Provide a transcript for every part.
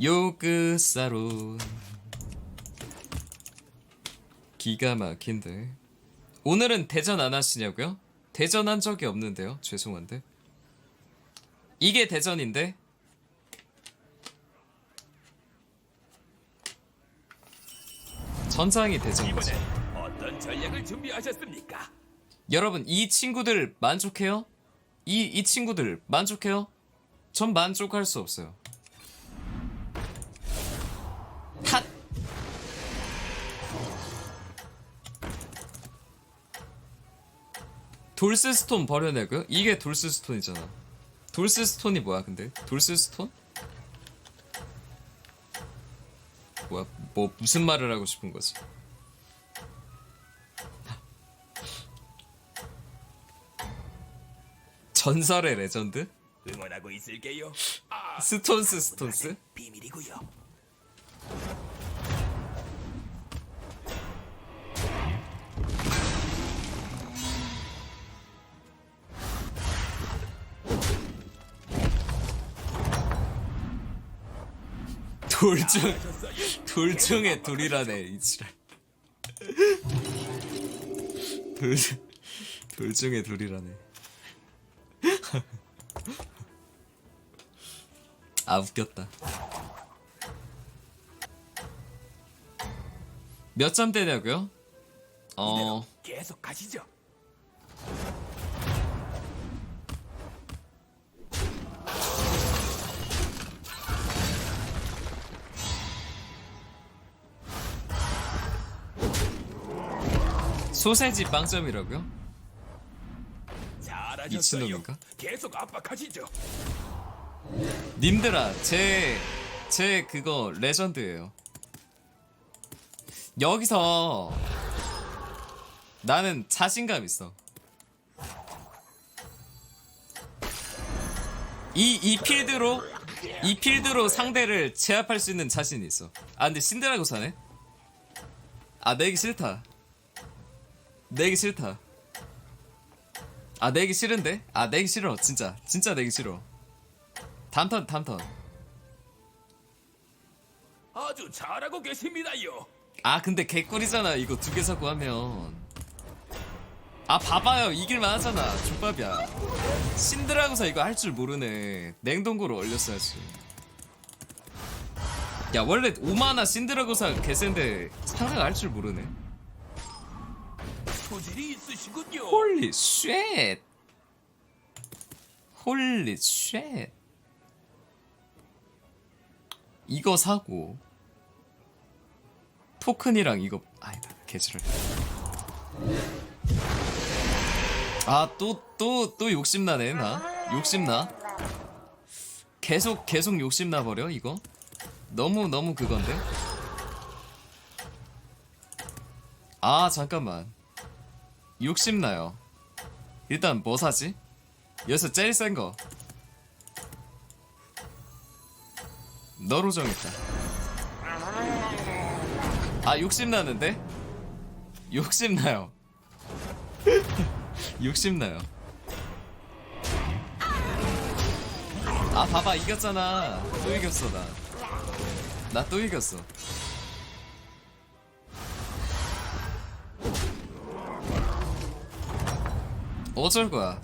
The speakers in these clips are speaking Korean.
요그사론 기가 막힌데 오늘은 대전 안 하시냐고요? 대전 한 적이 없는데요 죄송한데 이게 대전인데 전장이 대전이지 어떤 전략을 준비하셨습니까? 여러분 이 친구들 만족해요? 이, 이 친구들 만족해요? 전 만족할 수 없어요 돌스스톤 버려내고요? 이게 돌스스톤이잖아 돌스스톤이 뭐야 근데? 돌스스톤? 뭐야 뭐 무슨 말을 하고 싶은 거지? 전설의 레전드? 응원하고 있을게요. 아, 스톤스 스톤스? 비밀이고요. 돌중 돌중의 돌이라네 이 지랄 돌 돌중의 돌이라네 아 웃겼다 몇 점대냐고요? 어 계속 가시죠. 소세지 빵점이라고요? 잘하셨어요. 미친놈인가? 계속 압박하시죠. 님들아, 제, 제 그거 레전드예요. 여기서 나는 자신감 있어. 이, 이 필드로, 이 필드로 상대를 제압할 수 있는 자신이 있어. 아, 근데 신드라고 사네? 아, 내기 싫다. 내기 싫다. 아, 내기 싫은데? 아, 내기 싫어. 진짜. 진짜 내기 싫어. 담턴, 담턴. 아주 잘하고 계십니다요. 아 근데 개꿀이잖아 이거 두 개 사고 하면 아 봐봐요 이길만 하잖아 족밥이야 신드라고사 이거 할 줄 모르네 냉동고로 얼렸어야지 야 원래 오마나 신드라고사 개센데 상대가 할줄 모르네 소질이 있으시군요. 홀리 쉣 홀리 쉣 이거 사고 토큰이랑 이거 아니다 개지를. 아또 또 또 욕심나네 나. 욕심나? 계속 계속 욕심나 버려 이거? 너무 너무 그건데? 아 잠깐만 욕심나요 일단 뭐 사지? 여기서 제일 센 거. 너로 정했다. 아, 욕심나는데? 욕심나요. 욕심나요. 아, 봐봐, 이겼잖아. 또 이겼어, 나. 나 또 이겼어. 어쩔 거야.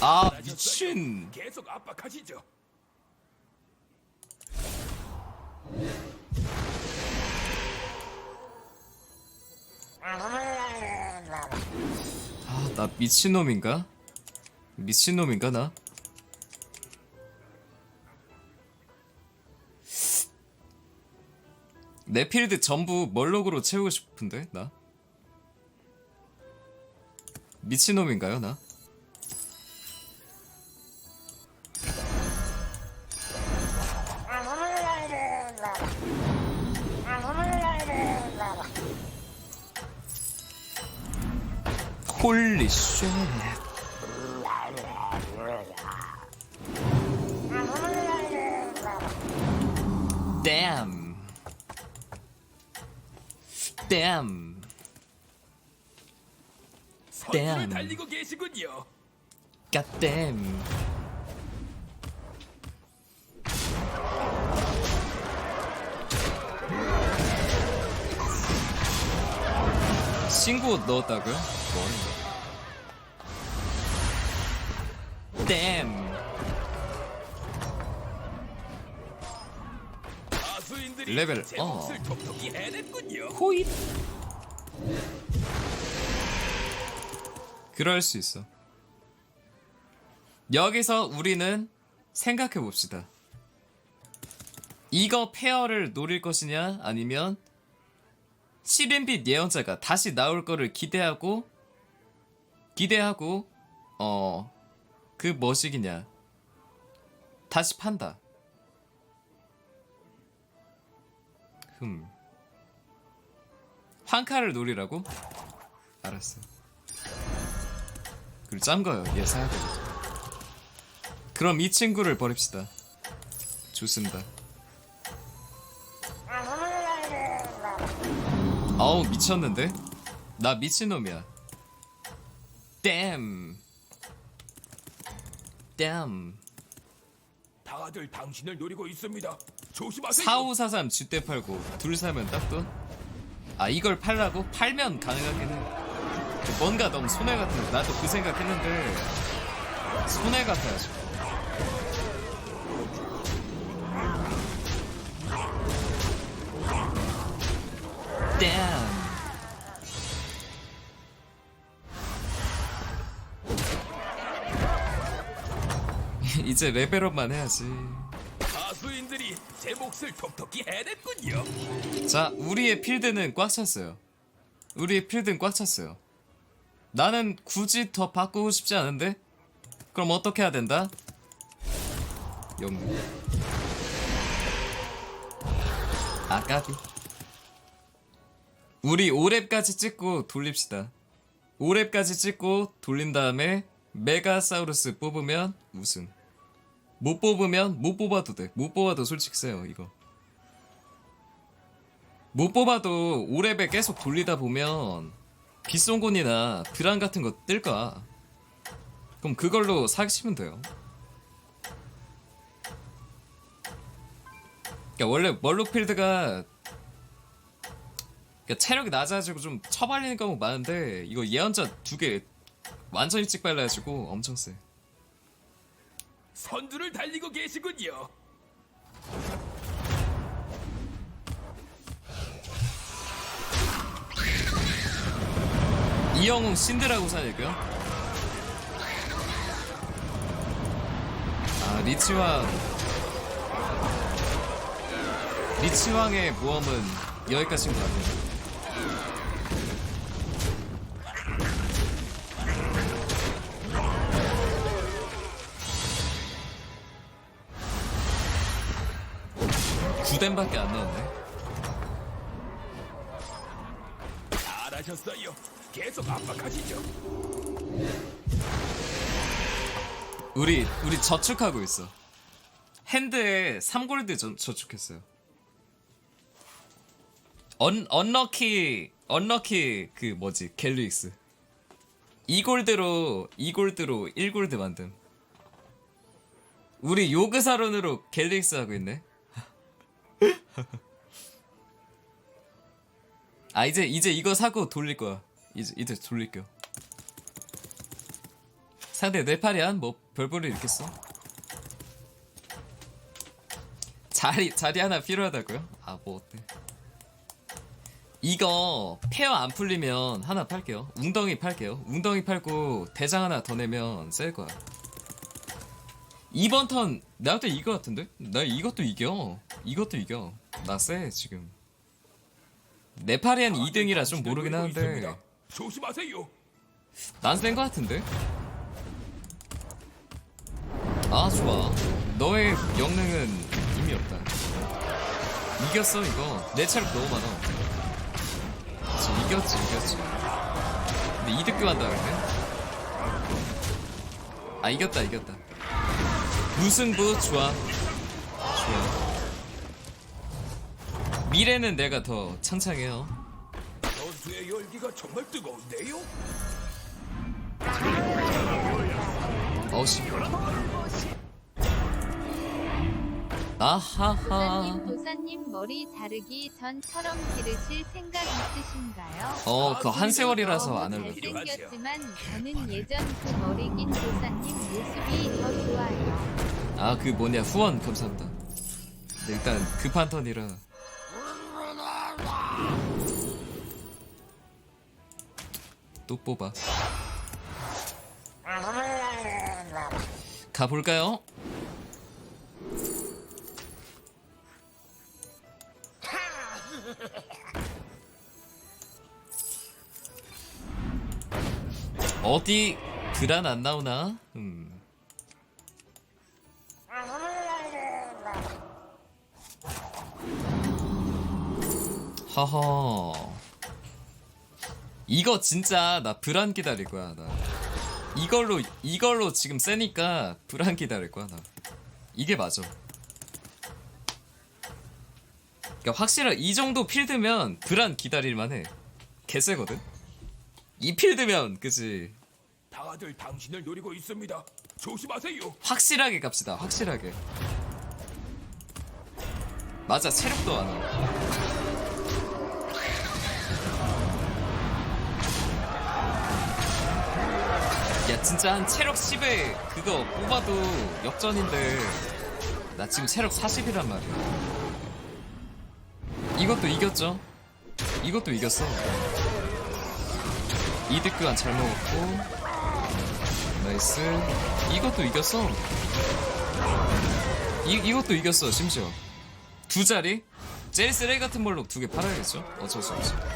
아, 미친. 계속 압박하시죠. 아, 나 미친놈인가? 미친놈인가, 나? 내 필드 전부 멀록으로 채우고 싶은데, 나? 미친놈인가요, 나? 홀리 쉣. Damn. Damn. 갓댐. 달리고 계시군요. 갓댐. 신고 넣었다고요? 뭐하는 거야? 댐. 레벨 어. 코인 그럴 수 있어. 여기서 우리는 생각해 봅시다. 이거 페어를 노릴 것이냐 아니면 7인빛 예언자가 다시 나올 거를 기대하고 기대하고 어 그 뭐시기냐. 다시 판다. 흠. 황카를 노리라고? 알았어. 그리고 짠 거요. 얘 사야 돼. 그럼 이 친구를 버립시다. 좋습니다. 어우 미쳤는데? 나 미친놈이야. 댐. 댐. 다들 당신을 노리고 있습니다. 조심하세요. 4543 쥐대 팔고 둘 사면 딱 돈? 아 이걸 팔라고? 팔면 가능하긴 해 뭔가 너무 손해 같은 나도 그 생각했는데 손해 같아가지고 damn 이제 레벨업만 해야지 가수인들이 제 몫을 톡톡히 해냈군요. 자, 우리의 필드는 꽉 찼어요. 우리의 필드는 꽉 찼어요. 나는 굳이 더 바꾸고 싶지 않은데? 그럼 어떻게 해야 된다? 영웅. 아까비. 우리 5랩까지 찍고 돌립시다. 5랩까지 찍고 돌린 다음에 메가사우루스 뽑으면 우승. 못 뽑으면 못 뽑아도 돼. 못 뽑아도 솔직히 세요, 이거. 못 뽑아도 5렙에 계속 돌리다 보면 비송곤이나 드란 같은 거뜰 거야. 그럼 그걸로 사시면 돼요. 그러니까 원래 멀록필드가 그러니까 체력이 낮아지고 좀 처발리는 경우 많은데 이거 예언자 두 개 완전 일찍 발라가지고 엄청 세. 선두를 달리고 계시군요. 이영웅 신드라고 사니까요. 아 리치왕 리치왕의 모험은 여기까지인 것 같아요. 구댐밖에 안 넣었네. 잘하셨어요. 계속 압박하시죠. 우리 우리 저축하고 있어. 핸드에 3골드 저, 저축했어요. 언 언럭키 언럭키 그 뭐지 갤릭스 2골드로 2골드로 1골드 만듦. 우리 요그사론으로 갤릭스 하고 있네. 아 이제 이제 이거 사고 돌릴 거야. 이제 이제 돌릴게요. 상대 네팔이야 뭐 별볼일 있겠어? 자리 자리 하나 필요하다고요? 아 뭐 어때? 이거 페어 안 풀리면 하나 팔게요. 웅덩이 팔게요. 웅덩이 팔고 대장 하나 더 내면 셀 거야. 이번 턴 나한테 이거 같은데? 나 이것도 이겨. 이것도 이겨. 나 쎄 지금. 네팔이안 2등이라 좀 모르긴 하는데. 조심하세요. 난센거 같은데? 아 좋아. 너의 영능은 의미 없다. 이겼어 이거. 내 체력 너무 많아. 그치, 이겼지 이겼지. 근데 이득교 한다 근데 아 이겼다 이겼다. 무승부? 좋아. 좋아. 미래는 내가 더 창창해요 전투의 열기가 정말 뜨거운데요. 어우씨 아하하 도사님 도사님 머리 자르기 전처럼 기르실 생각 있으신가요? 어 그거 한 세월이라서 안 할래 잘생겼지만 저는 예전 그 머리 긴 도사님 모습이 더 좋아요. 아그 뭐냐 후원 감사합니다 네, 일단 급한 턴이라 또 뽑아 가볼까요? 어디 드란 안 나오나? 음. 허허. 이거 진짜 나 불안 기다릴 거야 나. 이걸로 이걸로 지금 세니까 불안 기다릴 거야 나. 이게 맞아. 그러니까 확실한 이 정도 필드면 불안 기다릴 만 해. 개쎄거든. 이 필드면 그지. 다들 당신을 노리고 있습니다. 조심하세요. 확실하게 갑시다. 확실하게. 맞아 체력도 안 와. 진짜 한 체력 10에 그거 뽑아도 역전인데 나 지금 체력 40이란 말이야. 이것도 이겼죠? 이것도 이겼어. 이득 교환 잘 먹었고 나이스. 이것도 이겼어. 이, 이것도 이겼어, 심지어. 두 자리? 제일 쓰레기 같은 걸로 두 개 팔아야겠죠? 어쩔 수. 잘하셨어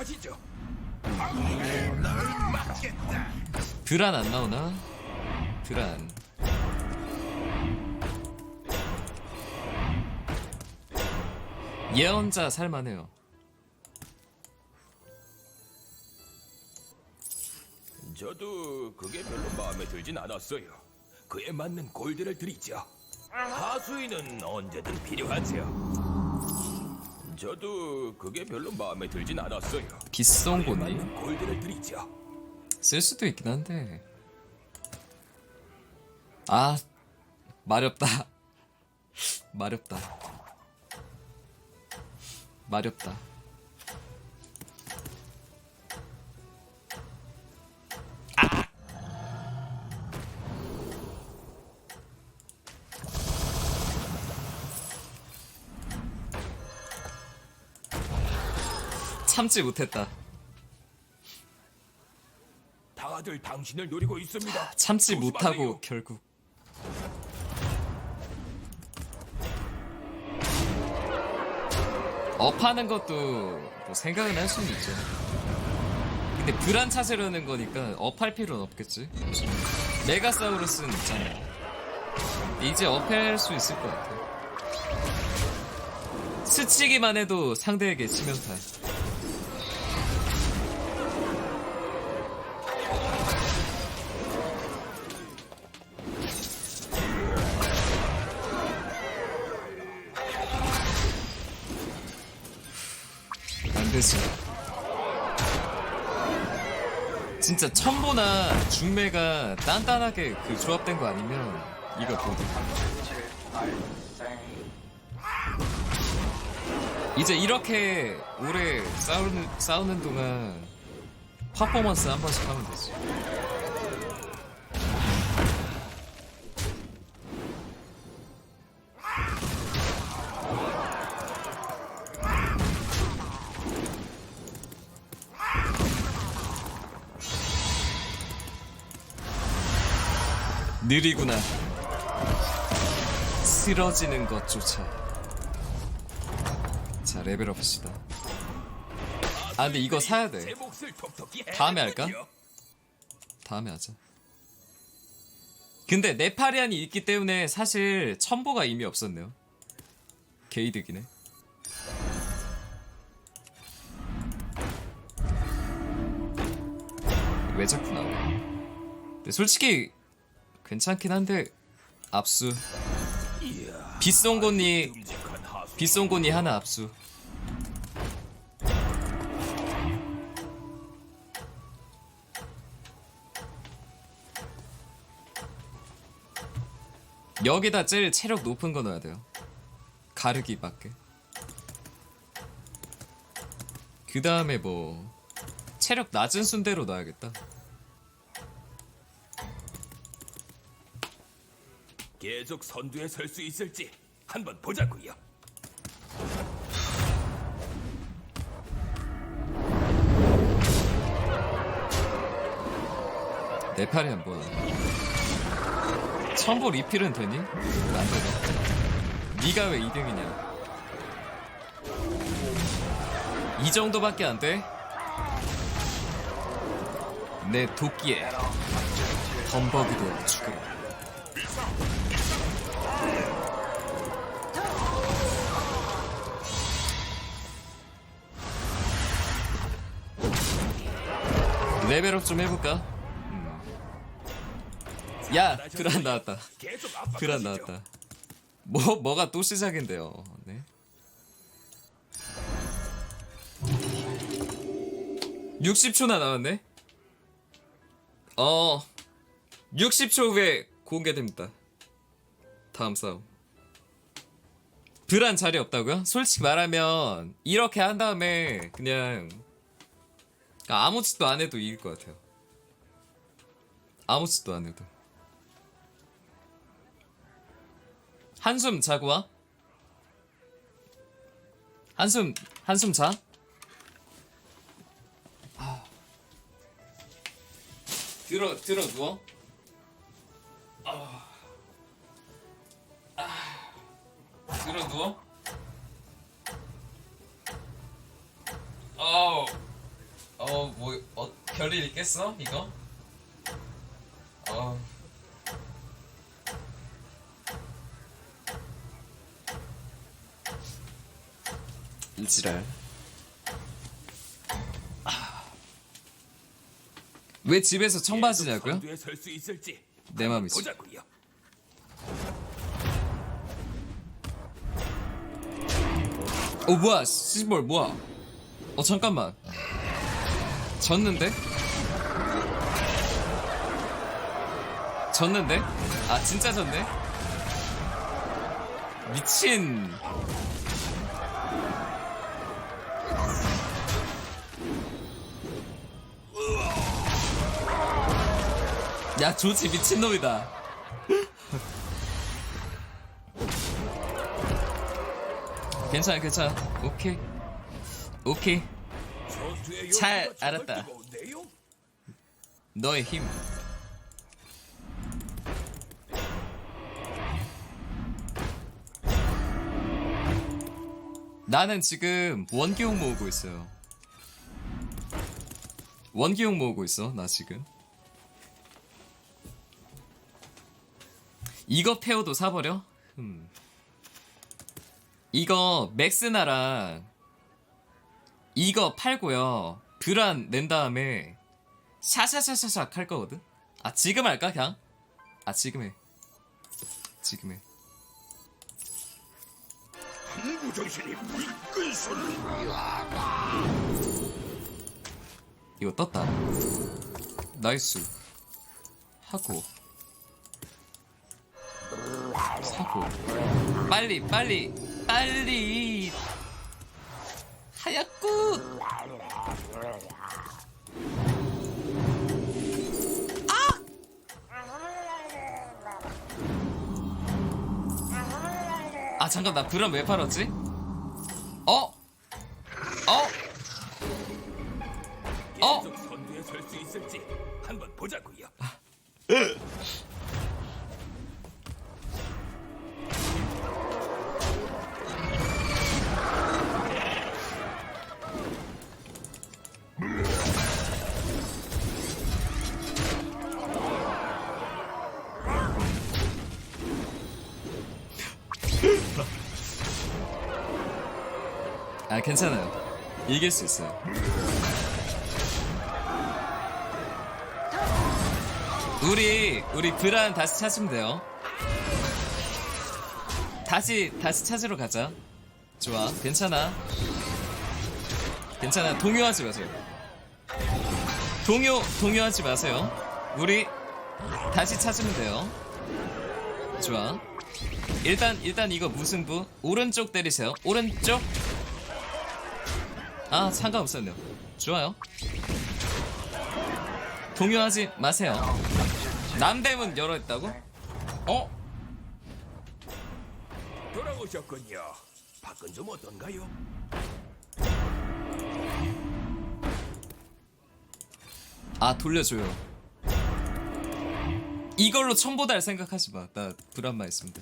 압박하시죠. 드란 안 나오나? 드란. 예언자 살만해요. 저도 그게 별로 마음에 들진 않았어요. 그에 맞는 골드를 드리죠. 하수인은 언제든 필요하죠. 저도 그게 별로 마음에 들진 않았어요. 비싼? 맞는 골드를 드리죠. 쓸 수도 있긴 한데. 아, 마렵다. 마렵다. 마렵다. 참지 못했다. 다들 당신을 노리고 있습니다. 참지. 못하고 결국 업하는 것도 뭐 생각은 할 수는 있죠. 근데 불안 찾으려는 거니까 업할 필요는 없겠지. 메가사우루스는 있잖아. 이제 업할 수 있을 것 같아. 스치기만 해도 상대에게 치명타. 안 되지. 진짜 첨보나 중매가 단단하게 그 조합된 거 아니면 이거 보드. 이제 이렇게 오래 싸우는, 싸우는 동안 퍼포먼스 한 번씩 하면 되지. 느리구나. 쓰러지는 것조차. 자, 레벨업 합시다. 아, 근데 이거 사야 돼. 다음에 할까? 다음에 하자. 근데 네파리안이 있기 때문에 사실 첨보가 이미 없었네요. 게이득이네. 왜 자꾸 나와? 근데 솔직히 괜찮긴 한데 압수. 빗송곳니 빗송곳니 하나 압수. 여기다 제일 체력 높은 거 넣어야 돼요. 가르기 밖에. 그 다음에 뭐 체력 낮은 순대로 넣어야겠다. 계속 선두에 설 수 있을지 한번 보자고요. 내 팔이 안 보여. 천보 리필은 되니? 안 되네. 네가 왜 2등이냐? 이 정도밖에 안 돼? 내 도끼에 범벅이도 죽으라. 레벨업 좀 해볼까? 음. 야, 그란 나왔다. 그란 나왔다. 뭐 뭐가 또 시작인데요. 네. 60초나 남았네. 어, 60초 후에 공개됩니다. 다음 싸움. 불안 자리 없다고요? 솔직히 말하면 이렇게 한 다음에 그냥 아무 짓도 안 해도 이길 것 같아요. 아무 짓도 안 해도. 한숨 자고 와. 한숨 한숨 자. 아. 들어 들어 누워. 있겠어 이거? 어. 이지랄. 아. 왜 집에서 청바지냐고요? 내 맘이지. 어 뭐야 씨발 뭐야? 어 잠깐만. 졌는데? 졌는데? 아 진짜 졌네? 미친. 야 조지 미친놈이다. 괜찮아 괜찮아 오케이 오케이 잘 알았다. 너의 힘 나는 지금 원기용 모으고 있어요 원기용 모으고 있어 나 지금 이거 페어도 사버려? 음. 이거 맥스나랑 이거 팔고요 뷰란 낸 다음에 샤샤샤샤샥 할 거거든. 아 지금 할까 그냥? 아 지금 해. 지금 해. 무정신이 이끈 손을 이거 떴다. 나이스. 하고. 사고. 빨리 빨리 빨리. 하얗굿. 잠깐 나 브람 왜 팔았지? 어? 어? 어? 계속 선두에 설 수 있을지 한번 보자고요. 이길 수 있어요. 우리 우리 브란 다시 찾으면 돼요. 다시 다시 찾으러 가자. 좋아, 괜찮아. 괜찮아. 동요하지 마세요. 동요 동요하지 마세요. 우리 다시 찾으면 돼요. 좋아. 일단 일단 이거 무승부 오른쪽 때리세요 오른쪽 아 상관없었네요 좋아요 동요하지 마세요 남대문 열어있다고? 어? 돌아오셨군요. 밖은 좀 어떤가요? 아 돌려줘요 이걸로 첨보달 생각하지 마나 불안마 있습니다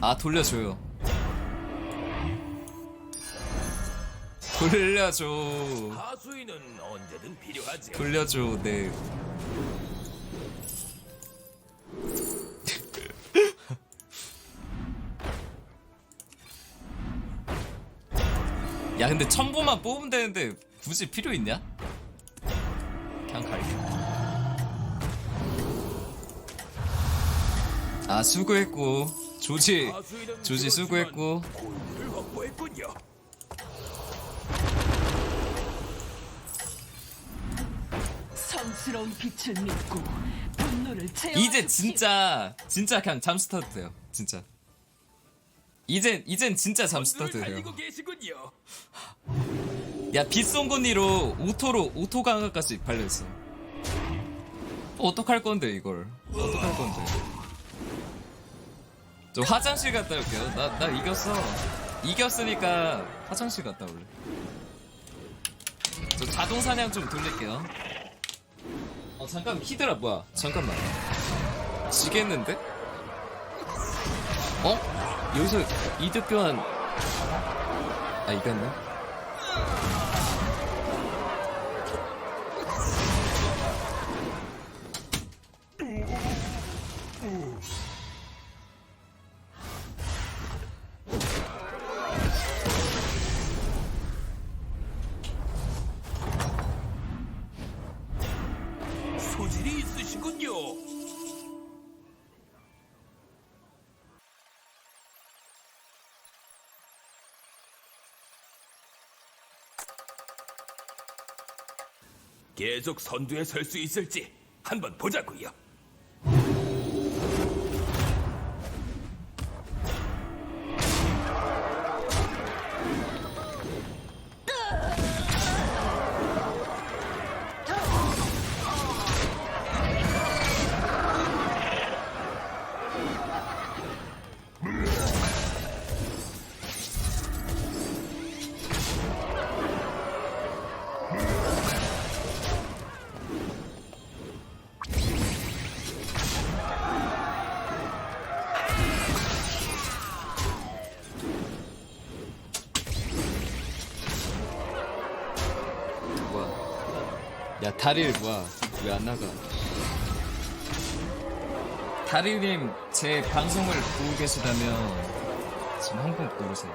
아 돌려줘요 돌려줘. 하수인은 언제든 필요하죠. 돌려줘 네. 야 근데 첨보만 뽑으면 되는데 굳이 필요 있냐? 그냥 갈게 아 수고했고. 조지. 조지 수고했고 골드를 확보했군요. 성스러운 빛을 믿고 분노를 채워 이제 진짜 진짜 그냥 잠수 타도 돼요. 진짜. 이젠 이젠 진짜 잠수 타도 선두를 돼요. 달리고 계시군요. 야 빗송곳니로 오토로 오토 강화까지 발려있어 어떡할 건데 이걸? 어떡할 건데? 저 화장실 갔다 올게요. 나, 나 이겼어. 이겼으니까 화장실 갔다 올래. 저 자동 사냥 좀 돌릴게요 어 잠깐 히드라 뭐야 잠깐만 지겠는데? 어? 여기서 이득 교환 아 이겼네 계속 선두에 설 수 있을지 한번 보자고요. 다릴 뭐야? 왜 안 나가? 다릴님 제 방송을 보고 계시다면 지금 한번 누르세요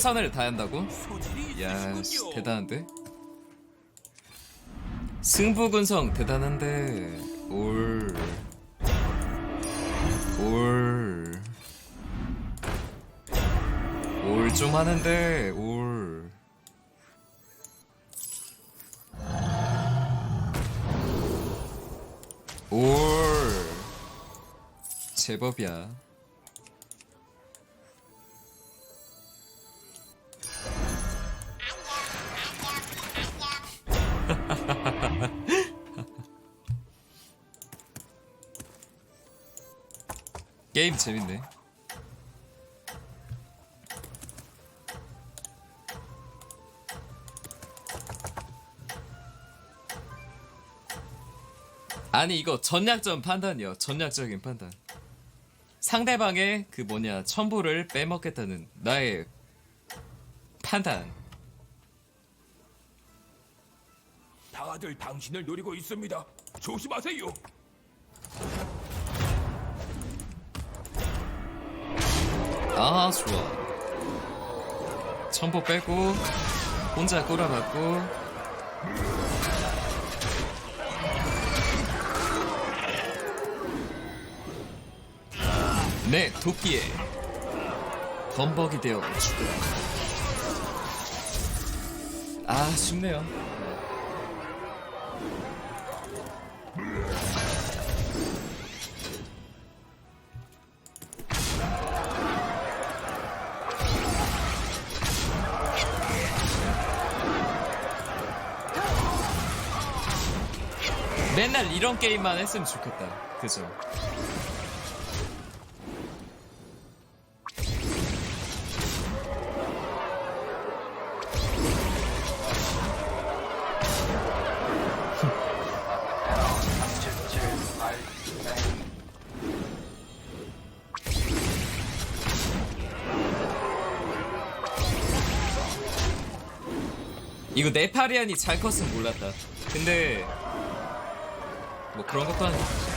최선을 다한다고? 야 대단한데? 승부근성 대단한데. 올... 올... 올 좀 하는데 올... 올... 제법이야 게임 재밌네. 아니 이거 전략적 판단이요. 전략적인 판단. 상대방의 그 뭐냐 첨보를 빼먹겠다는 나의 판단. 다들 당신을 노리고 있습니다. 조심하세요. 아 좋아. 첨보 빼고 혼자 꼬라박고. 내 도끼에. 범벅이 되어 죽으라. 아 쉽네요 게임만 했으면 좋겠다. 그죠? 이거 네파리안이 잘 컸으면 몰랐다. 근데 뭐 그런 것도 아니고